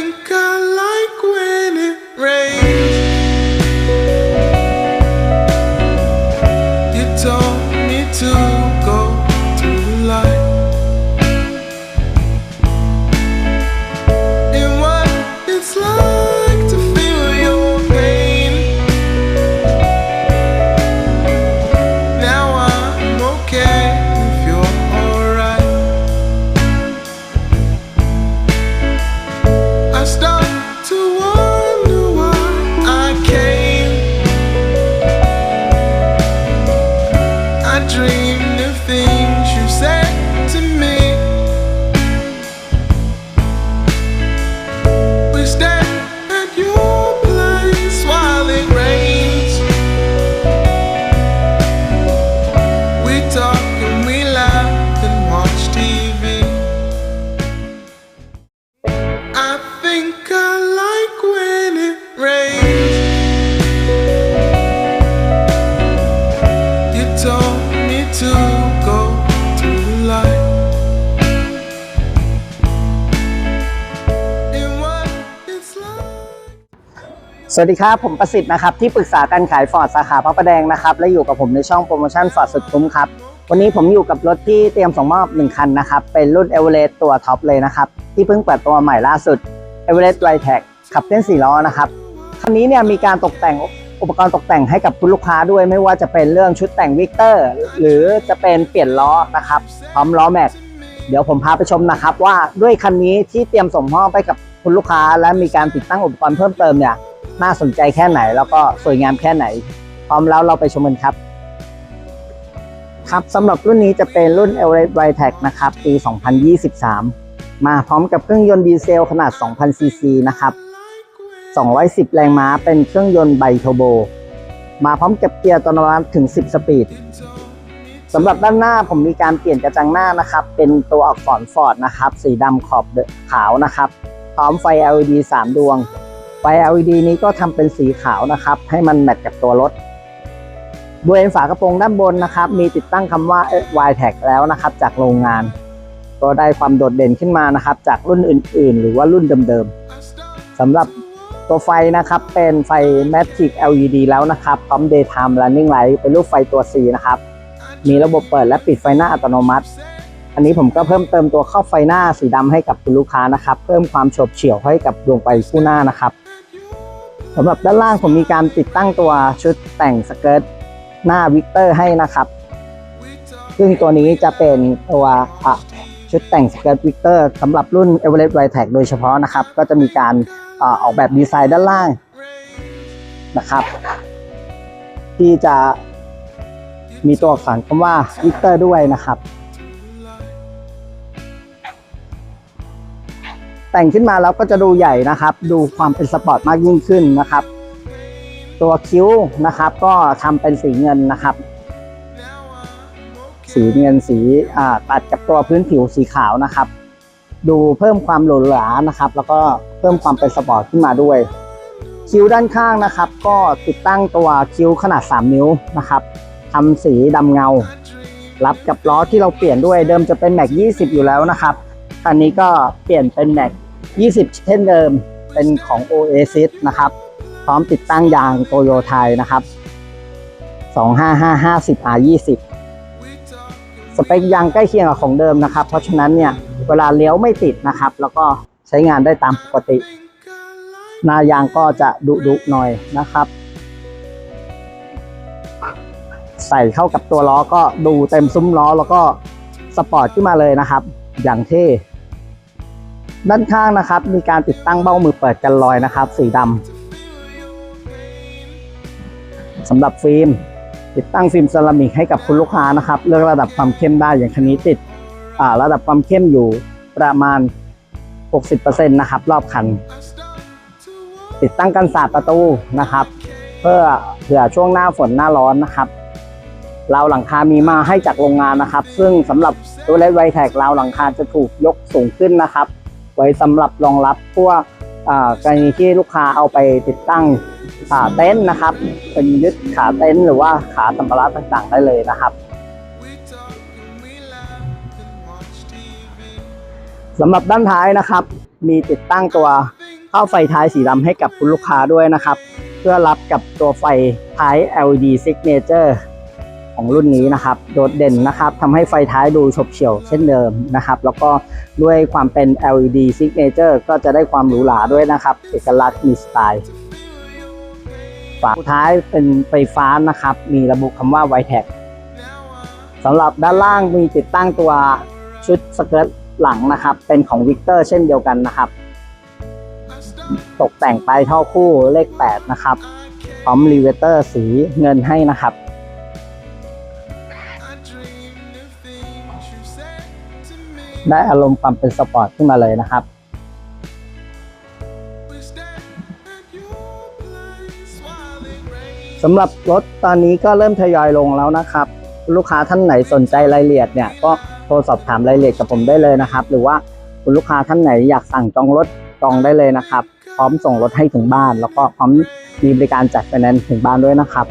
think I สวัสดีครับ ผมประสิทธิ์นะครับ ที่ปรึกษาการขายฟอร์ดสาขาพระประแดงนะครับ และอยู่กับผมในช่องโปรโมชั่นฟอร์ดสุดคุ้มครับ วันนี้ผมอยู่กับรถที่เตรียมส่งมอบ 1 คันนะครับ เป็นรุ่น e v e r e s t ตัวท็อปเลยนะครับ ที่เพิ่งเปิดตัวใหม่ล่าสุด e v e r e s t r i t e c ขับเคลื่อน4ล้อนะครับ คันนี้เนี่ยมีการตกแต่งอุปกรณ์ตกแต่งให้กับคุณลูกค้าด้วยไม่ว่าจะเป็นเรื่องชุดแต่งวิกเตอร์หรือจะเป็นเปลี่ยนล้อนะครับพร้อมล้อแม็กเดี๋ยวผมพาไปชมนะครับ ว่าด้วยคันนี้ที่เตรียมส่งมอบไปกับคุณลูกค้า และมีการติดตั้งอุปกรณ์เพิ่มเติมเนี่ย น่าสนใจแค่ไหน แล้วก็สวยงามแค่ไหน พร้อมแล้วเราไปชมกันครับ ครับสำหรับรุ่นนี้จะเป็นรุ่น e v e r e t r i t e c นะครับ ปี 2023 มาพร้อมกับเครื่องยนต์ดีเซลขนาด 2,000 ซีซีนะครับ 210 แรงม้าเป็นเครื่องยนต์ไบเทอร์โบ มาพร้อมกับเกียร์ตโนมัติถึง 10 สปีดสำหรับด้านหน้าผมมีการเปลี่ยนกระจังหน้านะครับ เป็นตัวอักษรฟอร์ดนะครับ สีดำขอบขาวนะครับ พร้อมไฟ LED 3 ดวง ไฟ LED นี้ก็ทำเป็นสีขาวนะครับ ให้มันแมทกับตัวรถบริเวณฝากระโปรงด้านบนนะครับ มีติดตั้งคำว่า y t a g แล้วนะครับ จากโรงงาน ก็ได้ความโดดเด่นขึ้นมานะครับ จากรุ่นอื่น ๆ หรือว่ารุ่นเดิมๆสำหรับตัวไฟนะครับเป็นไฟ Matic LED แล้วนะครับ พร้อม Daytime Running Light เป็นรูปไฟตัว C นะครับ มีระบบเปิดและปิดไฟหน้าอัตโนมัติ อันนี้ผมก็เพิ่มเติมตัวเข้าไฟหน้าสีดำให้กับคุณลูกค้านะครับ เพิ่มความโฉบเฉี่ยวให้กับดวงไฟคู่หน้านะครับ สำหรับด้านล่างผมมีการติดตั้งตัวชุดแต่งสเกิร์ตหน้าวิกเตอร์ให้นะครับ ซึ่งตัวนี้จะเป็นตัวชุดแต่งสเกิร์ตวิกเตอร์สำหรับรุ่น e v e r e s t r i t e c โดยเฉพาะนะครับ ก็จะมีการอออกแบบดีไซน์ด้านล่างนะครับ ที่จะมีตัวอักษรคำว่าวิกเตอร์ด้วยนะครับ แต่งขึ้นมาแล้วก็จะดูใหญ่นะครับ ดูความเป็นสปอร์ตมากยิ่งขึ้นนะครับ ตัวคิ้วนะครับก็ทำเป็นสีเงินนะครับ สีเงินสีอ่าตัดกับตัวพื้นผิวสีขาวนะครับ ดูเพิ่มความหรูหรานะครับ แล้วก็เพิ่มความเป็นสปอร์ตขึ้นมาด้วย คิ้วด้านข้างนะครับ ก็ติดตั้งตัวคิ้วขนาด 3 นิ้วนะครับทำสีดำเงา รับกับล้อที่เราเปลี่ยนด้วยเดิมจะเป็นแม็ก20 อยู่แล้วนะครับ คันนี้ก็เปลี่ยนเป็นแม็ก 20 เช่นเดิม เป็นของ Oasis นะครับ พร้อมติดตั้งยางโตโยไทยนะครับ 25550 R20 สเปคยางใกล้เคียงกับของเดิมนะครับ เพราะฉะนั้นเนี่ยเวลาเลี้ยวไม่ติดนะครับ แล้วก็ใช้งานได้ตามปกติ หน้ายางก็จะดุดุหน่อยนะครับ ใส่เข้ากับตัวล้อก็ดูเต็มซุ้มล้อแล้วก็สปอร์ตขึ้นมาเลยนะครับ อย่างเท่ ด้านข้างนะครับ มีการติดตั้งเบ้ามือเปิดกันรอยนะครับ สีดำสำหรับฟิล์ม ติดตั้งฟิล์มเซรามิกให้กับคุณลูกค้านะครับ เลือกระดับความเข้มได้อย่างคันนี้ติดระดับความเข้มอยู่ประมาณ 60%นะครับ รอบคัน ติดตั้งกันสาดประตูนะครับ เพื่อเผื่อช่วงหน้าฝนหน้าร้อนนะครับราวหลังคามีมาให้จากโรงงานนะครับ ซึ่งสำหรับตัวเลสไวแท็กราวหลังคาจะถูกยกสูงขึ้นนะครับ ไว้สำหรับรองรับพวกอ่ากรณีที่ลูกค้าเอาไปติดตั้งขาเต็นท์นะครับ เป็นยึดขาเต็นท์หรือว่าขาสัมภาระต่างๆ ได้เลยนะครับสำหรับด้านท้ายนะครับ มีติดตั้งตัวเข้าไฟท้ายสีดำให้กับคุณลูกค้าด้วยนะครับ เพื่อรับกับตัวไฟท้าย LED Signature ของรุ่นนี้นะครับ โดดเด่นนะครับทำให้ไฟท้ายดูฉบเฉี่ยวเช่นเดิมนะครับ แล้วก็ด้วยความเป็น LED Signature ก็จะได้ความหรูหราด้วยนะครับ เอกลักษณ์มีสไตล์ฝาท้ายเป็นไฟฟ้านะครับ มีระบุคำว่า v i t e c สำหรับด้านล่างมีติดตั้งตัวชุดสเกิร์ตหลังนะครับ เป็นของ Victor เช่นเดียวกันนะครับ ตกแต่งปลายท่อคู่เลข 8 นะครับพร้อมรีเวเตอร์สีเงินให้นะครับ ได้อารมณ์ความเป็นสปอร์ตขึ้นมาเลยนะครับ สำหรับรถตอนนี้ก็เริ่มทยอยลงแล้วนะครับ ลูกค้าท่านไหนสนใจรายละเอียดเนี่ยก็โทรสอบถามรายละเอียดกับผมได้เลยนะครับ หรือว่าคุณลูกค้าท่านไหนอยากสั่งจองรถจองได้เลยนะครับ พร้อมส่งรถให้ถึงบ้าน แล้วก็พร้อมมีบริการจัดไฟแนนซ์ถึงบ้านด้วยนะครับ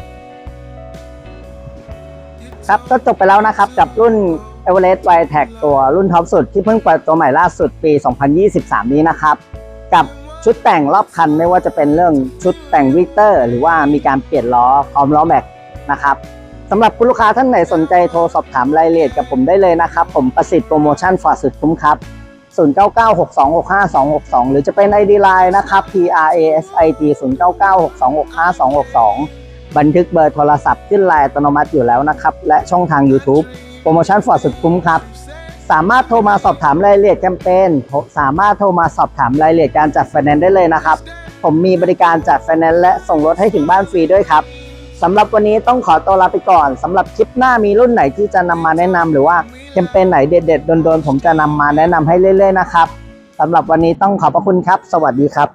ครับก็จบไปแล้วนะครับกับรุ่น e v e r e s t y t e c ตัวรุ่นท็อปสุดที่เพิ่งเปิดตัวใหม่ล่าสุดปี 2023 นี้นะครับ กับชุดแต่งรอบคันไม่ว่าจะเป็นเรื่องชุดแต่งวิกเตอร์ หรือว่ามีการเปลี่ยนล้อพร้อมล้อแม็กนะครับสำหรับคุณลูกค้าท่านไหนสนใจโทรสอบถามรายละเอียดกับผมได้เลยนะครับ ผมประสิทธิ์โปรโมชั่นฝาสุดคุ้มครับ 0996265262 หรือจะเป็น ID Line นะครับ PRASIT 0996265262 บันทึกเบอร์โทรศัพท์ขึ้นไลน์อัตโนมัติอยู่แล้วนะครับ และช่องทาง YouTube โปรโมชั่นฟอร์ดสุดคุ้มครับ สามารถโทรมาสอบถามรายละเอียดแคมเปญสามารถโทรมาสอบถามรายละเอียดการจัดไฟแนนซ์ได้เลยนะครับ ผมมีบริการจัดไฟแนนซ์และส่งรถให้ถึงบ้านฟรีด้วยครับสำหรับวันนี้ต้องขอตัวลาไปก่อนสำหรับคลิปหน้ามีรุ่นไหนที่จะนำมาแนะนำหรือว่าแคมเปญไหนเด็ดๆโดนๆผมจะนำมาแนะนำให้เรื่อยๆนะครับสำหรับวันนี้ต้องขอบพระคุณครับ สวัสดีครับ